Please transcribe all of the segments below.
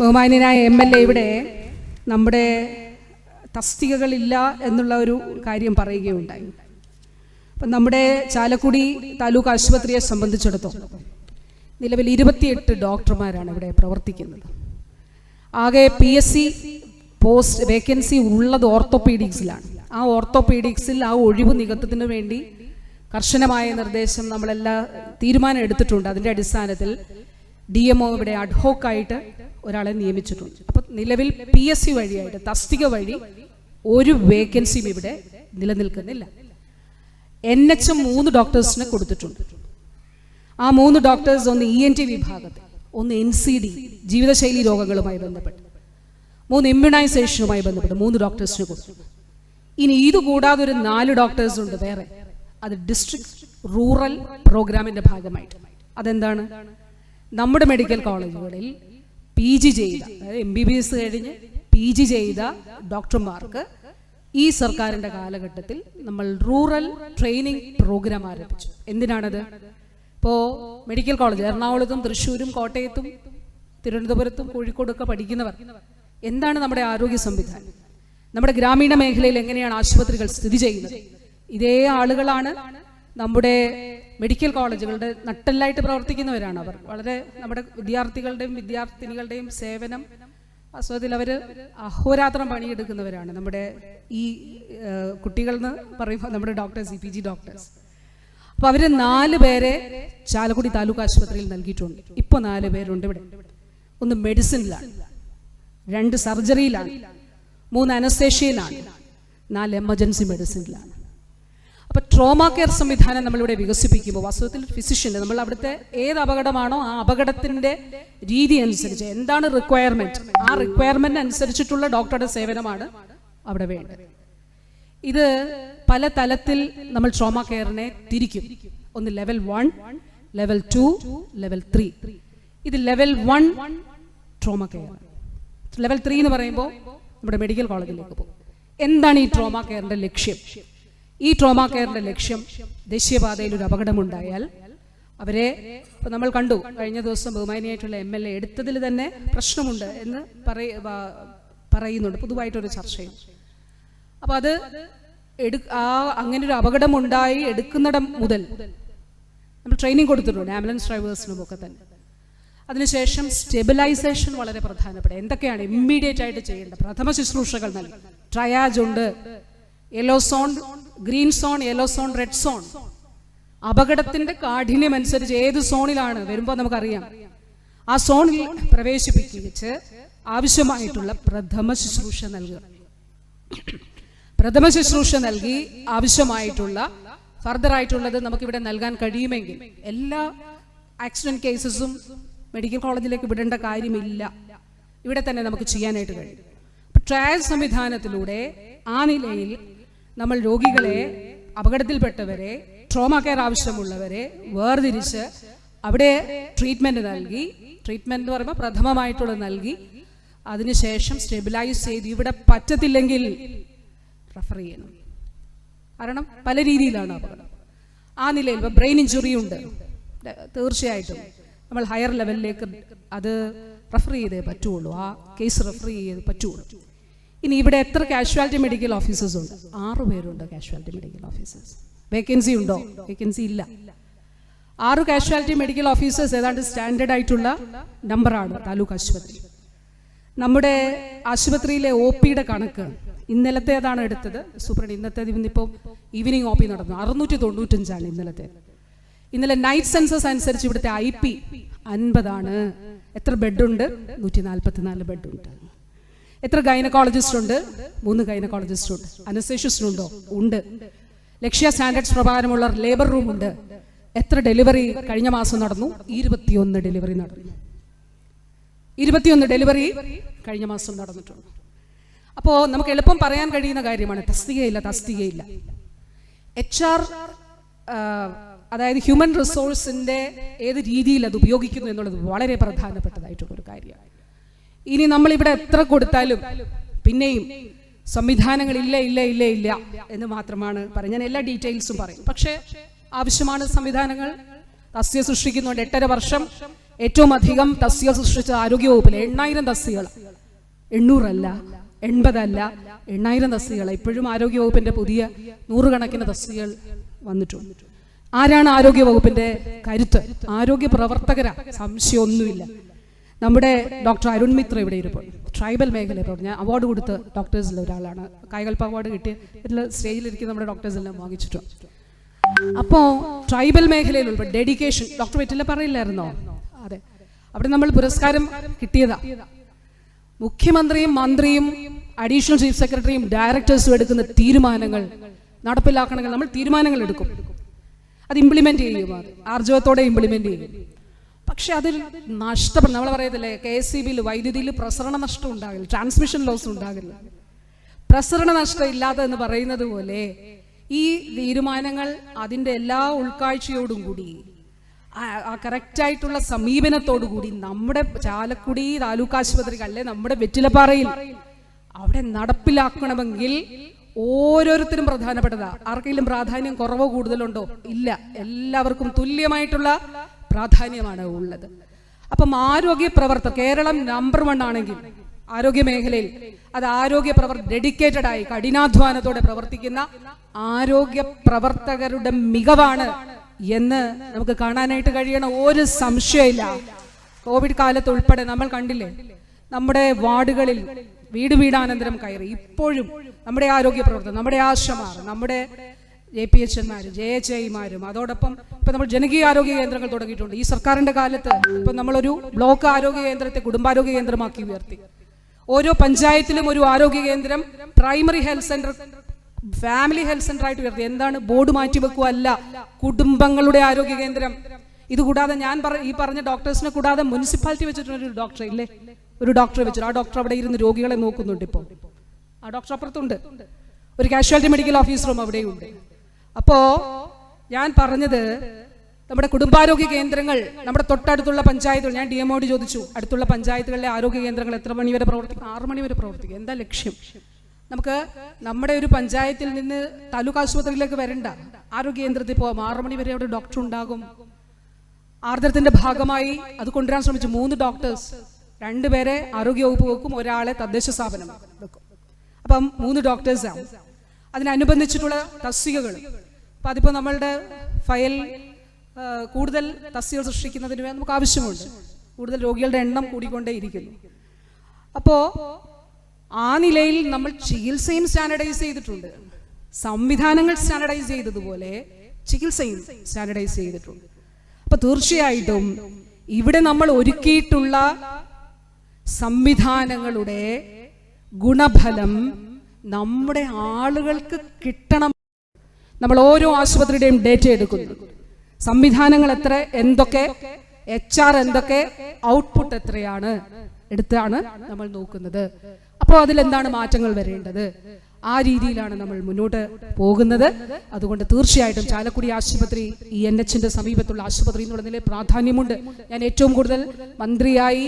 ബഹുമാന്യനായ M L A ഇവിടെ നമ്മുടെ തസ്തികകളില്ല എന്നുള്ള ഒരു കാര്യം പറയുകയുണ്ടായി. അപ്പം നമ്മുടെ ചാലക്കുടി താലൂക്ക് ആശുപത്രിയെ സംബന്ധിച്ചിടത്തോളം നിലവിൽ ഇരുപത്തിയെട്ട് ഡോക്ടർമാരാണ് ഇവിടെ പ്രവർത്തിക്കുന്നത്. ആകെ P S C post vacancy ഉള്ളത് ഓർത്തോപീഡിക്സിലാണ്. ആ ഓർത്തോപീഡിക്സിൽ ആ ഒഴിവ് നികത്തത്തിന് വേണ്ടി കർശനമായ നിർദ്ദേശം നമ്മളെല്ലാം തീരുമാനം എടുത്തിട്ടുണ്ട്. അതിന്റെ അടിസ്ഥാനത്തിൽ ഡി എം ഒ ഇവിടെ അഡ്ഹോക്കായിട്ട് ഒരാളെ നിയമിച്ചിട്ടുണ്ട് അപ്പോൾ നിലവിൽ പി എസ് സി വഴിയായിട്ട് തസ്തിക വഴി ഒരു വേക്കൻസിയും ഇവിടെ നിലനിൽക്കുന്നില്ല. എൻ എച്ച് മൂന്ന് ഡോക്ടേഴ്സിന് കൊടുത്തിട്ടുണ്ട്. ആ മൂന്ന് ഡോക്ടേഴ്സ് ഒന്ന് ഇ എൻ ടി വിഭാഗത്തിൽ ഒന്ന് എൻ സി ഡി ജീവിതശൈലി രോഗങ്ങളുമായി ബന്ധപ്പെട്ട് മൂന്ന് ഇമ്മ്യൂണൈസേഷനുമായി ബന്ധപ്പെട്ട് മൂന്ന് ഡോക്ടേഴ്സിന് കൊടുത്തു ഇനി ഇത് കൂടാതെ ഒരു നാല് ഡോക്ടേഴ്സ് ഉണ്ട് വേറെ. അത് ഡിസ്ട്രിക്ട് റൂറൽ പ്രോഗ്രാമിന്റെ ഭാഗമായിട്ട്. അതെന്താണ്? നമ്മുടെ മെഡിക്കൽ കോളേജുകളിൽ പി ജി ചെയ്ത അതായത് എം ബി ബി എസ് കഴിഞ്ഞ് പി ജി ചെയ്ത ഡോക്ടർമാർക്ക് ഈ സർക്കാരിന്റെ കാലഘട്ടത്തിൽ നമ്മൾ റൂറൽ ട്രെയിനിങ് പ്രോഗ്രാം ആരംഭിച്ചു. എന്തിനാണത്? ഇപ്പോൾ മെഡിക്കൽ കോളേജ് എറണാകുളത്തും തൃശ്ശൂരും കോട്ടയത്തും തിരുവനന്തപുരത്തും കോഴിക്കോടൊക്കെ പഠിക്കുന്നവർ എന്താണ് നമ്മുടെ ആരോഗ്യ സംവിധാനം? നമ്മുടെ ഗ്രാമീണ മേഖലയിൽ എങ്ങനെയാണ് ആശുപത്രികൾ സ്ഥിതി ചെയ്യുന്നത്? ഇതേ ആളുകളാണ് നമ്മുടെ മെഡിക്കൽ കോളേജുകളുടെ നട്ടെല്ലായിട്ട് പ്രവർത്തിക്കുന്നവരാണ് അവർ. വളരെ നമ്മുടെ വിദ്യാർത്ഥികളുടെയും വിദ്യാർത്ഥിനികളുടെയും സേവനം വാസ്തവത്തിൽ അവർ അഹോരാത്രം പണിയെടുക്കുന്നവരാണ്. നമ്മുടെ ഈ കുട്ടികൾ എന്ന് പറയുമ്പോൾ നമ്മുടെ doctors E P G doctors. അപ്പോൾ അവർ നാല് പേരെ ചാലക്കുടി താലൂക്ക് ആശുപത്രിയിൽ നൽകിയിട്ടുണ്ട്. ഇപ്പോൾ നാല് പേരുണ്ട് ഇവിടെ. ഒന്ന് മെഡിസിനിലാണ് രണ്ട് സർജറിയിലാണ് മൂന്ന് അനസ്തേഷ്യയിലാണ് നാല് എമർജൻസി മെഡിസിനിലാണ്. അപ്പോൾ ട്രോമ കെയർ സംവിധാനം നമ്മളിവിടെ വികസിപ്പിക്കുമ്പോൾ വാസ്തവത്തിൽ ഫിസിഷ്യൻ നമ്മൾ അവിടുത്തെ ഏത് അപകടമാണോ ആ അപകടത്തിന്റെ രീതി അനുസരിച്ച് എന്താണ് റിക്വയർമെന്റ് ആ റിക്വയർമെന്റ് അനുസരിച്ചിട്ടുള്ള ഡോക്ടറുടെ സേവനമാണ് അവിടെ വേണ്ടത്. ഇത് പല തലത്തിൽ നമ്മൾ ട്രോമ കെയറിനെ തിരിക്കും. ഒന്ന് level one level two level three ഇത് level one trauma care level three എന്ന് പറയുമ്പോൾ നമ്മുടെ മെഡിക്കൽ കോളേജിലേക്ക് പോകും. എന്താണ് ഈ ട്രോമ കെയറിന്റെ ലക്ഷ്യം? ഈ ട്രോമ കെയറിന്റെ ലക്ഷ്യം ദേശീയപാതയിൽ ഒരു അപകടമുണ്ടായാൽ അവരെ ഇപ്പൊ നമ്മൾ കണ്ടു കഴിഞ്ഞ ദിവസം ബഹുമാനിയായിട്ടുള്ള എം എൽ എ എടുത്തതിൽ തന്നെ പ്രശ്നമുണ്ട് എന്ന് പറയുന്നുണ്ട് പൊതുവായിട്ടൊരു ചർച്ചയും. അപ്പൊ അത് എടു ആ അങ്ങനെ ഒരു അപകടമുണ്ടായി എടുക്കുന്നിടം മുതൽ നമ്മൾ ട്രെയിനിങ് കൊടുത്തിട്ടുണ്ട് ആംബുലൻസ് ഡ്രൈവേഴ്സിനും ഒക്കെ തന്നെ. അതിനുശേഷം സ്റ്റെബിലൈസേഷൻ വളരെ പ്രധാനപ്പെട്ട എന്തൊക്കെയാണ് ഇമ്മീഡിയറ്റ് ആയിട്ട് ചെയ്യേണ്ടത്? പ്രഥമ ശുശ്രൂഷകൾ നൽകി. ട്രയാജ് ഉണ്ട്. Yellow zone green zone yellow zone red zone അപകടത്തിന്റെ കാഠിന്യം അനുസരിച്ച് ഏത് സോണിലാണ് വരുമ്പോൾ നമുക്കറിയാം. ആ സോണിൽ പ്രവേശിപ്പിച്ച് ആവശ്യമായിട്ടുള്ള പ്രഥമ ശുശ്രൂഷ നൽകുക. പ്രഥമ ശുശ്രൂഷ നൽകി ആവശ്യമായിട്ടുള്ള ഫർദർ ആയിട്ടുള്ളത് നമുക്കിവിടെ നൽകാൻ കഴിയുമെങ്കിൽ എല്ലാ ആക്സിഡന്റ് കേസസും മെഡിക്കൽ കോളേജിലേക്ക് വിടേണ്ട കാര്യമില്ല. ഇവിടെ തന്നെ നമുക്ക് ചെയ്യാനായിട്ട് കഴിയും. ട്രയൽ സംവിധാനത്തിലൂടെ ആ നിലയിൽ നമ്മൾ രോഗികളെ അപകടത്തിൽപ്പെട്ടവരെ ട്രോമ കെയർ ആവശ്യമുള്ളവരെ വേർതിരിച്ച് അവിടെ ട്രീറ്റ്മെന്റ് നൽകി. ട്രീറ്റ്മെന്റ് എന്ന് പറയുമ്പോൾ പ്രഥമമായിട്ടുള്ള നൽകി. അതിനുശേഷം സ്റ്റെബിലൈസ് ചെയ്ത് ഇവിടെ പറ്റത്തില്ലെങ്കിൽ റെഫർ ചെയ്യണം. കാരണം പല രീതിയിലാണ് അപകടം. ആ നിലയിൽ ഇപ്പോൾ ബ്രെയിൻ ഇഞ്ചുറി ഉണ്ട്. തീർച്ചയായിട്ടും. നമ്മൾ ഹയർ ലെവലിലേക്ക് അത് റെഫർ ചെയ്തേ പറ്റുള്ളൂ. ആ കേസ് റെഫർ ചെയ്തേ പറ്റുള്ളൂ. ഇനി ഇവിടെ എത്ര കാഷ്വാലിറ്റി മെഡിക്കൽ ഓഫീസേഴ്സ് ഉണ്ട്? ആറ് പേരുണ്ട് കാഷ്വാലിറ്റി മെഡിക്കൽ ഓഫീസേഴ്സ് വേക്കൻസി ഉണ്ടോ? വേക്കൻസി ഇല്ല. ആറ് കാഷ്വാലിറ്റി മെഡിക്കൽ ഓഫീസേഴ്സ് ഏതാണ്ട് സ്റ്റാൻഡേർഡ് ആയിട്ടുള്ള നമ്പറാണ് താലൂക്ക് ആശുപത്രി. നമ്മുടെ ആശുപത്രിയിലെ ഒ പിയുടെ കണക്ക് ഇന്നലത്തേതാണ് എടുത്തത്? സൂപ്രണ്ട് ഇന്നത്തെ ഇന്നിപ്പോൾ ഈവനിങ് ഒ പി നടന്നു. അറുന്നൂറ്റി തൊണ്ണൂറ്റഞ്ചാണ് ഇന്നലത്തെ. ഇന്നലെ നൈറ്റ് സെൻസസ് അനുസരിച്ച് ഇവിടുത്തെ ഐ പി അൻപതാണ്. എത്ര ബെഡുണ്ട് നൂറ്റി നാൽപ്പത്തിനാല് ബെഡുണ്ട് എത്ര ഗൈനക്കോളജിസ്റ്റ് ഉണ്ട്? മൂന്ന് ഗൈനക്കോളജിസ്റ്റ് ഉണ്ട്. അനസ്തേഷ്യസ്റ്റ് ഉണ്ടോ? ഉണ്ട്. ലക്ഷ്യ സ്റ്റാൻഡേർഡ്സ് പ്രകാരമുള്ള ലേബർ റൂം ഉണ്ട്. എത്ര ഡെലിവറി കഴിഞ്ഞ മാസം നടന്നു? ഇരുപത്തിയൊന്ന് ഡെലിവറി നടന്നു. ഇരുപത്തിയൊന്ന് ഡെലിവറി കഴിഞ്ഞ മാസം നടന്നിട്ടുണ്ട്. അപ്പോൾ നമുക്ക് എളുപ്പം പറയാൻ കഴിയുന്ന കാര്യമാണ്. തസ്തികയില്ല തസ്തികയില്ല. എച്ച് ആർ അതായത് ഹ്യൂമൻ റിസോഴ്സിന്റെ ഏത് രീതിയിൽ അത് ഉപയോഗിക്കുന്നു എന്നുള്ളത് വളരെ പ്രധാനപ്പെട്ടതായിട്ടുള്ള ഒരു കാര്യമാണ്. ഇനി നമ്മൾ ഇവിടെ എത്ര കൊടുത്താലും പിന്നെയും സംവിധാനങ്ങൾ ഇല്ല ഇല്ല ഇല്ല ഇല്ല എന്ന് മാത്രമാണ് പറയുന്നത്. ഞാൻ എല്ലാ ഡീറ്റെയിൽസും പറയും. പക്ഷേ ആവശ്യമാണ് സംവിധാനങ്ങൾ. തസ്യ സൃഷ്ടിക്കുന്നുണ്ട് എട്ടര വർഷം. ഏറ്റവും അധികം തസ്യ സൃഷ്ടിച്ച ആരോഗ്യവകുപ്പിൽ എണ്ണായിരം തസ്തികൾ എണ്ണൂറല്ല എൺപതല്ല എണ്ണായിരം തസ്തികൾ ഇപ്പോഴും ആരോഗ്യവകുപ്പിന്റെ പുതിയ നൂറുകണക്കിന് തസ്തികൾ വന്നിട്ടുണ്ട്. ആരാണ് ആരോഗ്യവകുപ്പിന്റെ കരുത്ത്? ആരോഗ്യ പ്രവർത്തകരാ? സംശയമൊന്നുമില്ല. നമ്മുടെ ഡോക്ടർ അരുൺ മിത്ര ഇവിടെ ഇരിപ്പോൾ ട്രൈബൽ മേഖല ഇപ്പോൾ ഞാൻ അവാർഡ് കൊടുത്ത ഡോക്ടേഴ്സിൽ ഒരാളാണ്. കായകൽപ്പ അവാർഡ് കിട്ടിയ ഇതിൽ സ്റ്റേജിലിരിക്കുന്ന നമ്മുടെ ഡോക്ടേഴ്സെല്ലാം വാങ്ങിച്ചിട്ടുണ്ട് അപ്പോൾ ട്രൈബൽ മേഖലയിൽ ഉൾപ്പെടെ ഡെഡിക്കേഷൻ ഡോക്ടർ വെറ്റില്ല പറയില്ലായിരുന്നോ? അതെ. അവിടെ നമ്മൾ പുരസ്കാരം കിട്ടിയതാ. മുഖ്യമന്ത്രിയും മന്ത്രിയും അഡീഷണൽ ചീഫ് സെക്രട്ടറിയും ഡയറക്ടേഴ്സും എടുക്കുന്ന തീരുമാനങ്ങൾ നടപ്പിലാക്കണമെങ്കിൽ നമ്മൾ തീരുമാനങ്ങൾ എടുക്കും. അത് ഇംപ്ലിമെന്റ് ചെയ്യും ആർജവത്തോടെ ഇംപ്ലിമെന്റ് ചെയ്യും പക്ഷെ അതിൽ നഷ്ടപ്പെടും. നമ്മൾ പറയത്തില്ലേ കെ എസ് സി ബിയിൽ വൈദ്യുതിയിൽ പ്രസരണ നഷ്ടം ഉണ്ടാകില്ല ട്രാൻസ്മിഷൻ ലോസ് ഉണ്ടാകില്ല. പ്രസരണ നഷ്ടം ഇല്ലാതെ എന്ന് പറയുന്നത് പോലെ ഈ തീരുമാനങ്ങൾ അതിന്റെ എല്ലാ ഉൾക്കാഴ്ചയോടും കൂടി ആ- കറക്റ്റായിട്ടുള്ള സമീപനത്തോടു കൂടി നമ്മുടെ ചാലക്കുടി താലൂക്ക് ആശുപത്രി അല്ലെ നമ്മുടെ വെറ്റിലപ്പാറയിൽ അവിടെ നടപ്പിലാക്കണമെങ്കിൽ ഓരോരുത്തരും പ്രധാനപ്പെട്ടതാ. ആർക്കെങ്കിലും പ്രാധാന്യം കുറവോ കൂടുതലുണ്ടോ? ഇല്ല. എല്ലാവർക്കും തുല്യമായിട്ടുള്ള പ്രാധാന്യമാണ് ഉള്ളത്. അപ്പം ആരോഗ്യ പ്രവർത്തകർ കേരളം നമ്പർ വൺ ആണെങ്കിൽ ആരോഗ്യ മേഖലയിൽ അത് ആരോഗ്യ പ്രവർ ഡെഡിക്കേറ്റഡ് ആയി കഠിനാധ്വാനത്തോടെ പ്രവർത്തിക്കുന്ന ആരോഗ്യ പ്രവർത്തകരുടെ മികവാണ് എന്ന് നമുക്ക് കാണാനായിട്ട് കഴിയണ. ഒരു സംശയമില്ല. കോവിഡ് കാലത്ത് ഉൾപ്പെടെ നമ്മൾ കണ്ടില്ലേ? നമ്മുടെ വാർഡുകളിൽ വീട് വീടാനന്തരം കയറി ഇപ്പോഴും നമ്മുടെ ആരോഗ്യ പ്രവർത്തകർ നമ്മുടെ ആശമാർ നമ്മുടെ ജെ പി എച്ച് എൻമാരും ജെ എച്ച് ഐമാരും അതോടൊപ്പം ഇപ്പൊ നമ്മൾ ജനകീയ ആരോഗ്യ കേന്ദ്രങ്ങൾ തുടങ്ങിയിട്ടുണ്ട്. ഈ സർക്കാരിന്റെ കാലത്ത് ഇപ്പൊ നമ്മളൊരു ബ്ലോക്ക് ആരോഗ്യ കേന്ദ്രത്തെ കുടുംബാരോഗ്യ കേന്ദ്രമാക്കി ഉയർത്തി. ഓരോ പഞ്ചായത്തിലും ഒരു ആരോഗ്യ കേന്ദ്രം primary health centre family health centre ആയിട്ട് ഉയർത്തി. എന്താണ് ബോർഡ് മാറ്റി വെക്കുകയല്ല കുടുംബങ്ങളുടെ ആരോഗ്യ കേന്ദ്രം. ഇത് കൂടാതെ ഞാൻ ഈ പറഞ്ഞ ഡോക്ടേഴ്സിനെ കൂടാതെ മുനിസിപ്പാലിറ്റി വെച്ചിട്ടുള്ള ഒരു ഡോക്ടർ ഇല്ലേ? ഒരു ഡോക്ടറെ വെച്ചിട്ട് ആ ഡോക്ടർ അവിടെ ഇരുന്ന് രോഗികളെ നോക്കുന്നുണ്ട് ഇപ്പോൾ ആ ഡോക്ടർ അപ്പുറത്തുണ്ട്. ഒരു കാഷ്വാലിറ്റി മെഡിക്കൽ ഓഫീസറും അവിടെയുണ്ട്. അപ്പോ ഞാൻ പറഞ്ഞത് നമ്മുടെ കുടുംബാരോഗ്യ കേന്ദ്രങ്ങൾ നമ്മുടെ തൊട്ടടുത്തുള്ള പഞ്ചായത്തുകൾ ഞാൻ ഡി എമ്മോട് ചോദിച്ചു അടുത്തുള്ള പഞ്ചായത്തുകളിലെ ആരോഗ്യ കേന്ദ്രങ്ങൾ എത്ര മണിവരെ പ്രവർത്തിക്കും? ആറ് മണിവരെ പ്രവർത്തിക്കും. എന്താ ലക്ഷ്യം? നമുക്ക് നമ്മുടെ ഒരു പഞ്ചായത്തിൽ നിന്ന് താലൂക്ക് ആശുപത്രിയിലേക്ക് വരണ്ട ആരോഗ്യ കേന്ദ്രത്തിൽ പോകാം ആറ് മണിവരെ അവിടെ ഡോക്ടർ ഉണ്ടാകും. ആർദ്രത്തിന്റെ ഭാഗമായി അത് കൊണ്ടുവരാൻ ശ്രമിച്ചു. മൂന്ന് ഡോക്ടേഴ്സ് രണ്ടുപേരെ ആരോഗ്യവകുപ്പ് വെക്കും ഒരാളെ തദ്ദേശ സ്ഥാപനം വെക്കും. അപ്പം മൂന്ന് ഡോക്ടേഴ്സാണ് അതിനനുബന്ധിച്ചിട്ടുള്ള തസ്തികകൾ അപ്പം അതിപ്പോൾ നമ്മളുടെ ഫയൽ കൂടുതൽ തസ്തികൾ സൃഷ്ടിക്കുന്നതിന് വേണ്ടി നമുക്ക് ആവശ്യമുണ്ട്. കൂടുതൽ രോഗികളുടെ എണ്ണം കൂടിക്കൊണ്ടേയിരിക്കുന്നു. അപ്പോൾ ആ നിലയിൽ നമ്മൾ ചികിത്സയും സ്റ്റാൻഡർഡൈസ് ചെയ്തിട്ടുണ്ട്. സംവിധാനങ്ങൾ സ്റ്റാൻഡർഡൈസ് ചെയ്തതുപോലെ ചികിത്സയും സ്റ്റാൻഡർഡൈസ് ചെയ്തിട്ടുണ്ട്. അപ്പോൾ തീർച്ചയായിട്ടും ഇവിടെ നമ്മൾ ഒരുക്കിയിട്ടുള്ള സംവിധാനങ്ങളുടെ ഗുണഫലം നമ്മുടെ ആളുകൾക്ക് കിട്ടണം നമ്മൾ ഓരോ ആശുപത്രിയുടെയും ഡേറ്റ എടുക്കുന്നു. സംവിധാനങ്ങൾ എത്ര എന്തൊക്കെ എച്ച് ആർ എന്തൊക്കെ ഔട്ട്പുട്ട് എത്രയാണ് എടുത്താണ് നമ്മൾ നോക്കുന്നത്. അപ്പോൾ അതിലെന്താണ് മാറ്റങ്ങൾ വരേണ്ടത്? ആ രീതിയിലാണ് നമ്മൾ മുന്നോട്ട് പോകുന്നത്. അതുകൊണ്ട് തീർച്ചയായിട്ടും ചാലക്കുടി ആശുപത്രി ഈ എൻ എച്ചിന്റെ സമീപത്തുള്ള ആശുപത്രി എന്നുള്ള നിലയിൽ പ്രാധാന്യമുണ്ട്. ഞാൻ ഏറ്റവും കൂടുതൽ മന്ത്രിയായി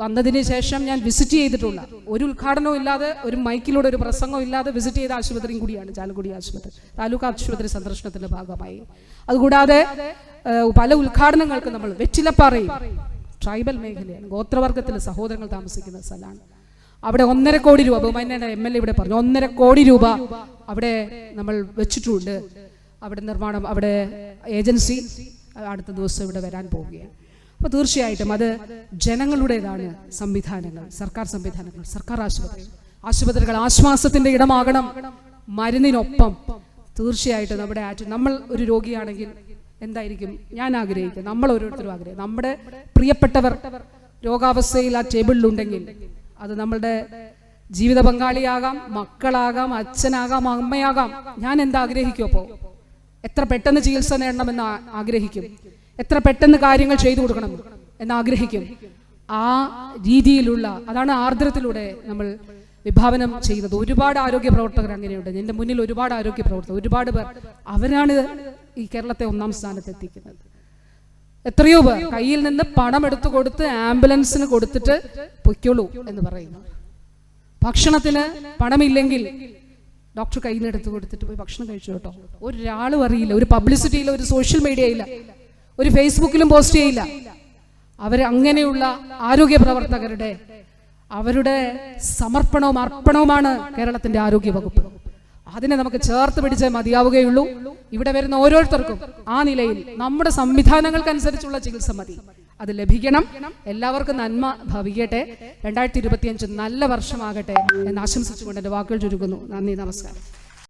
വന്നതിന് ശേഷം ഞാൻ വിസിറ്റ് ചെയ്തിട്ടുള്ള ഒരു ഉദ്ഘാടനവും ഇല്ലാതെ ഒരു മൈക്കിലൂടെ ഒരു പ്രസംഗവും ഇല്ലാതെ വിസിറ്റ് ചെയ്ത ആശുപത്രിയും കൂടിയാണ് ചാലക്കുടി ആശുപത്രി. താലൂക്ക് ആശുപത്രി സന്ദർശനത്തിന്റെ ഭാഗമായി. അതുകൂടാതെ പല ഉദ്ഘാടനങ്ങൾക്ക് നമ്മൾ വെറ്റിലപ്പാറയും ട്രൈബൽ മേഖലയാണ് ഗോത്രവർഗത്തിലെ സഹോദരങ്ങൾ താമസിക്കുന്ന സ്ഥലമാണ്. അവിടെ ഒന്നര കോടി രൂപ ബഹുമാന്യ എം എൽ എ ഇവിടെ പറഞ്ഞു ഒന്നര കോടി രൂപ അവിടെ നമ്മൾ വെച്ചിട്ടുണ്ട്. അവിടെ നിർമ്മാണം അവിടെ ഏജൻസി അടുത്ത ദിവസം ഇവിടെ വരാൻ പോവുകയാണ്. അപ്പോൾ തീർച്ചയായിട്ടും അത് ജനങ്ങളുടേതാണ് സംവിധാനങ്ങൾ സർക്കാർ സംവിധാനങ്ങൾ സർക്കാർ ആശുപത്രി. ആശുപത്രികൾ ആശ്വാസത്തിന്റെ ഇടമാകണം മരുന്നിനൊപ്പം. തീർച്ചയായിട്ടും നമ്മുടെ ആറ്റ് നമ്മൾ ഒരു രോഗിയാണെങ്കിൽ എന്തായിരിക്കും? ഞാൻ ആഗ്രഹിക്കുക നമ്മൾ ഓരോരുത്തരും ആഗ്രഹിക്കും. നമ്മുടെ പ്രിയപ്പെട്ടവർ രോഗാവസ്ഥയിൽ ആ ടേബിളിലുണ്ടെങ്കിൽ അത് നമ്മളുടെ ജീവിത പങ്കാളിയാകാം മക്കളാകാം അച്ഛനാകാം അമ്മയാകാം. ഞാൻ എന്താ ആഗ്രഹിക്കും അപ്പോൾ എത്ര പെട്ടെന്ന് ചികിത്സ നേടണമെന്ന് ആഗ്രഹിക്കും. എത്ര പെട്ടെന്ന് കാര്യങ്ങൾ ചെയ്തു കൊടുക്കണം എന്ന് ആഗ്രഹിക്കും ആ രീതിയിലുള്ള അതാണ് ആർദ്രത്തിലൂടെ നമ്മൾ വിഭാവനം ചെയ്യുന്നത് ഒരുപാട് ആരോഗ്യ പ്രവർത്തകർ അങ്ങനെയുണ്ട്. എന്റെ മുന്നിൽ ഒരുപാട് ആരോഗ്യ പ്രവർത്തകർ ഒരുപാട് പേർ. അവരാണ് ഈ കേരളത്തെ ഒന്നാം സ്ഥാനത്ത് എത്തിക്കുന്നത്. എത്രയോ പേർ കയ്യിൽ നിന്ന് പണം എടുത്തു കൊടുത്ത് ആംബുലൻസിന് കൊടുത്തിട്ട് പൊയ്ക്കോളൂ എന്ന് പറയുന്നു. ഭക്ഷണത്തിന് പണമില്ലെങ്കിൽ ഡോക്ടർ കയ്യിൽ നിന്ന് എടുത്തു കൊടുത്തിട്ട് പോയി ഭക്ഷണം കഴിച്ചു കേട്ടോ. ഒരാളും അറിയില്ല. ഒരു പബ്ലിസിറ്റിയില്ല ഒരു സോഷ്യൽ മീഡിയയില്ല ഒരു ഫേസ്ബുക്കിലും പോസ്റ്റ് ചെയ്യില്ല. അവർ അങ്ങനെയുള്ള ആരോഗ്യ പ്രവർത്തകരുടെ അവരുടെ സമർപ്പണവും അർപ്പണവുമാണ് കേരളത്തിന്റെ ആരോഗ്യ വകുപ്പ്. അതിനെ നമുക്ക് ചേർത്ത് പിടിച്ച് മതിയാവുകയുള്ളൂ. ഇവിടെ വരുന്ന ഓരോരുത്തർക്കും ആ നിലയിൽ നമ്മുടെ സംവിധാനങ്ങൾക്കനുസരിച്ചുള്ള ചികിത്സ മതി. അത് ലഭിക്കണം. എല്ലാവർക്കും നന്മ ഭവിക്കട്ടെ. രണ്ടായിരത്തി ഇരുപത്തിയഞ്ച് നല്ല വർഷമാകട്ടെ എന്ന് ആശംസിച്ചുകൊണ്ട് എന്റെ വാക്കുകൾ ചുരുക്കുന്നു. നന്ദി നമസ്കാരം.